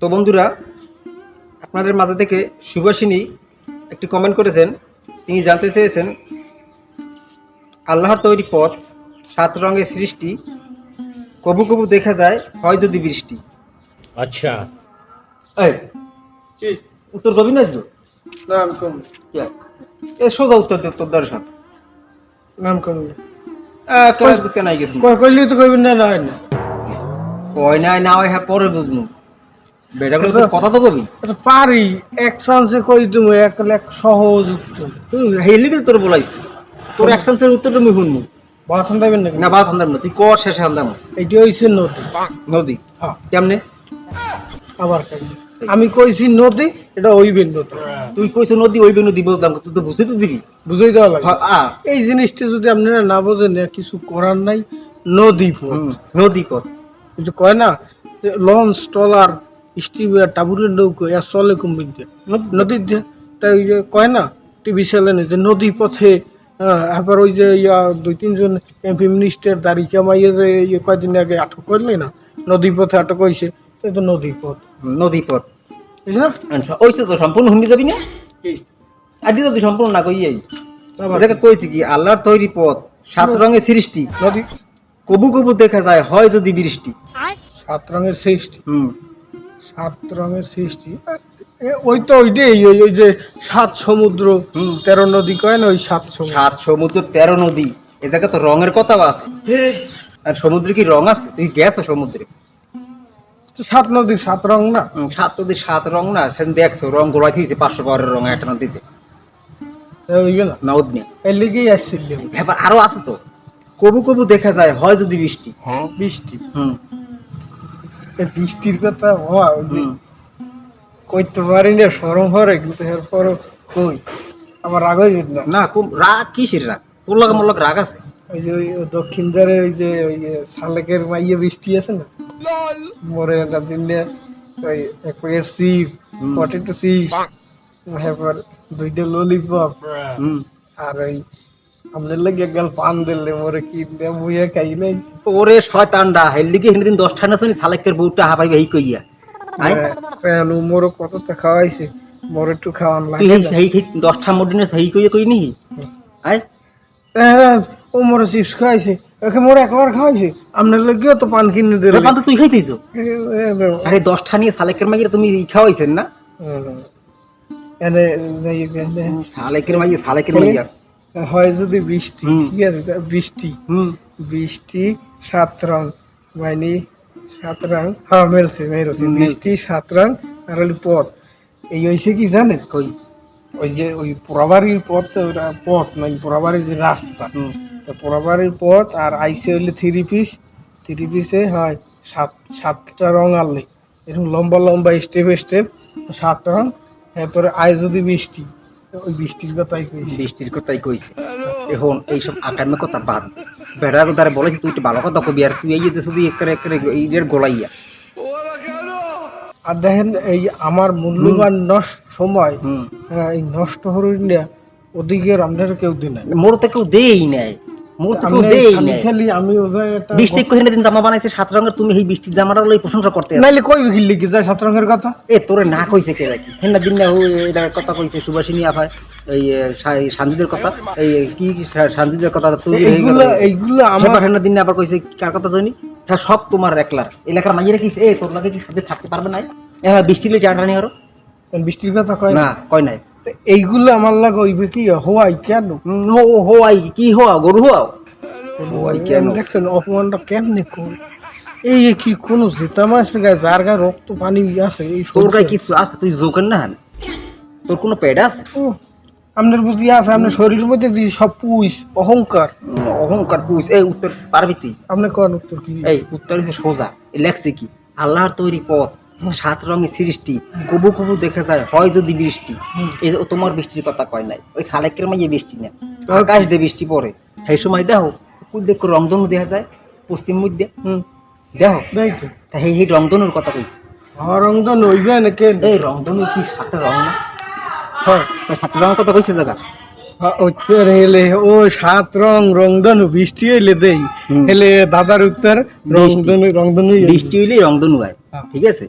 তো বন্ধুরা আপনাদের মাথা থেকে সুভাষিনী একটি কমেন্ট করেছেন। তিনি জানতে চেয়েছেন আল্লাহর তৈরি পথ সাত রঙের সৃষ্টি কবু কবু দেখা যায় হয় যদি বৃষ্টি। আচ্ছা। উত্তর কবি না এ সোজা উত্তর দে তোর দর্শন নাম কবি কেন গেছে? তো কইবেন না না হয় না। হয় না হয় হ্যাঁ পরে বুঝব কথা তো কবি আচ্ছা পারি এক চান্সে কই তুমি এক এক সহজ উত্তর। তুই হেলি দিল তোর বলাইছি। তোর অ্যাকশনসের উত্তর তুমি শুনব। বাথন দেবেন নাকি? না বাদ হান্দাম না তুই শেষে হইছে নদী। নদী? হ্যাঁ। কেমনে? আবার কেমনে? আমি কইছি নদী এটা হইবে নদী। তুই কইছ নদী ওই নদী বুঝলাম তুই তো দিবি। বুঝাই দেওয়া লাগে। হ্যাঁ, এই জিনিসটা যদি আপনারা না বোঝেন কিছু করার নাই নদী পথ। নদী পথ। কয় না লঞ্চ ট্রলার স্টিমার টাবুরের নৌকো এর চলে কুম্বির দিয়ে নদীর তাই কয় না টিভি চ্যানেলে যে নদী পথে আবার ওই যে ইয়া দুই তিনজন এমপি মিনিস্টার দাড়ি কামাইয়ে যে ইয়ে কয়দিন আগে আটক করলে না নদী পথে আটক হয়েছে এই তো নদী পথ। নদী পথ। বুঝলি না? ওই তো সম্পূর্ণ হুন্দি যাবি না? আদি তো তুই সম্পূর্ণ না কইয়াই ওদেরকে কইছি কি আল্লাহর তৈরি পথ সাত রঙের সৃষ্টি। নদী কবু কবু দেখা যায় হয় যদি বৃষ্টি। সাত রঙের সৃষ্টি। হুম। সাত রঙের সৃষ্টি ওই তো ওইটাই ওই ওই যে সাত সমুদ্র তেরো নদী কয় না ওই সাত সমুদ্র? সাত সমুদ্র তেরো নদী। এটাকে তো রঙের কথাও আছে। আর সমুদ্রে কি রং আছে? তুই গেছো সমুদ্রে? সাত নদীর সাত রং না? সাত নদীর সাত রং না। সেদিন দেখছ রং গোড়াই দিয়েছে পাঁচশো পাওয়ারের রং একটা নদীতে। না? নদ এর লিগেই আসছিল। আরও আছে তো। কবু কবু দেখা যায় হয় যদি বৃষ্টি। বৃষ্টি। হুম। বৃষ্টির কথা ওই যে। কইতে পারি না সরম হরে কিন্তু এরপর কই? আবার রাগ হয়ে না? না কোন রাগ কিসের রাগ? তোর লাগে মোর লাগে রাগ আছে। ওই যে ওই দক্ষিণ ধারে ওই যে ওই যে শালেকের মাইয়ে বৃষ্টি আছে না? মরে একটা দিনে ওই এক প্যাকেট সিপ। পটেটো চিপ এরপর দুইটা ললিপপ আর ওই আপনার লাগে গেল পান দিলে মরে কি মুইয়া খাইলে ওরে শয়তানডা হেলদি কি হিন্দিন দশটা না শুনি সালেকের বউটা হাবাইবে এই কইয়া। আই? কেন মোর কত তা খাওয়াইছে মোর একটু খাওয়ান তুই লাগে এই সেই সেই দশটা মডিনে সেই কইয়া কই নি আই? ও মোর চিপস খাওয়াইছে ওকে মোর একবার খাওয়াইছে আপনার লাগেও তো পান কিনে দিলে। পান তো তুই খাইতেছো আরে দশটা নিয়ে সালেকের তুমি খাওয়াইছেন না? এনে সালেকের মাইয়া সালেকের হয় যদি বৃষ্টি ঠিক আছে বৃষ্টি। হুম। বৃষ্টি সাত রং মানে সাত রং হ্যাঁ মেরছে মেরছে বৃষ্টি সাত রং আর হলো পথ। এই হয়েছে কি জানেন কই? ওই যে ওই পোড়াবাড়ির পথ পথ মানে পোড়াবাড়ির যে রাস্তা। তো পোড়াবাড়ির পথ আর আইসে হইলে থ্রি পিস। থ্রি পিসে হয় সাত সাতটা রং আনলে। এরকম লম্বা লম্বা স্টেপ স্টেপ সাত রং। এরপরে আয় যদি বৃষ্টি। ওই বৃষ্টির কথাই কইছি। বৃষ্টির কথাই কইছে। এখন এইসব আকামে কথা বাদ। বেড়ার দ্বারা বলেছি তুই একটু ভালো কথা কবি আর তুই এই যে শুধু একরে একরে এইদের গোলাইয়া। আর দেখেন এই আমার মূল্যবান নষ্ট সময় এই নষ্ট হরিণ ওদিকে আপনার কেউ দিন মোর তো কেউ দেই নাই। জামা বানাইছে সাত রঙের তুমি এই বৃষ্টির জামাটা লই প্রশংসা করতে আছো। নাইলে কই বিকিল লিখে যায় সাত রঙের কথা? এ তোরে না কইছে কে নাকি? হেন দিন না এটা কথা কইছে সুভাষিনী আফায় এই কথা। এই কি কি শা- শান্তিদের কথা তুই এইগুলো এইগুলো আমার আমার হেন দিন আবার কইছে কার কথা জানি সব তোমার একলার এলাকার মাইয়েরা কি এ তোর লাগে কি সাথে থাকতে পারবে না হ্যাঁ বৃষ্টি লই জানা নি আরও। বৃষ্টির কথা কয়? না কয় নাই। এইগুলো আমার লাগে হইবে কি হওয়াই কেন? হুম, হো হোয়াই কি হোয়া গরু হোয়া হোয়াই কেন? দেখছেন অপমানটা কেমনে কর? এই কি কোনো জেতা মাসের গায়ে যার গায়ে রক্ত পানি আছে এই তোর গায়ে কিছু আছে তুই জোকেন না হান? তোর কোনো পেট আছে? আপনার বুঝি আছে আপনার শরীরের মধ্যে যে সব পুষ অহংকার। অহংকার পুষ এই উত্তর পারবি তুই? আপনি কোন উত্তর কি এই উত্তর হচ্ছে সোজা লেখছে কি? আল্লাহর তৈরি পথ। সাত রঙের সৃষ্টি কবু কবু দেখা যায় হয় যদি বৃষ্টি। এই তোমার বৃষ্টির কথা কয় নাই। ওই সালেকের মাইয়ে বৃষ্টি না আকাশ দিয়ে বৃষ্টি পড়ে। সেই সময় দেখো কুল দেখো রংধনু দেখা যায় পশ্চিম মধ্যে হুম। দেখো? তা এই রংধনুর কথা কইছি। আমার রং না কেন এই রংধনু কি সাতটা রং না? হ্যাঁ। সাতটা রঙের কথা কইছে দেখা উত্তর হেলে ও সাত রং রংধনু বৃষ্টি হইলে দেই। হেলে দাদার উত্তর রংধনু রংধনু বৃষ্টি হইলে রংধনু হয়। হ্যাঁ। ঠিক আছে?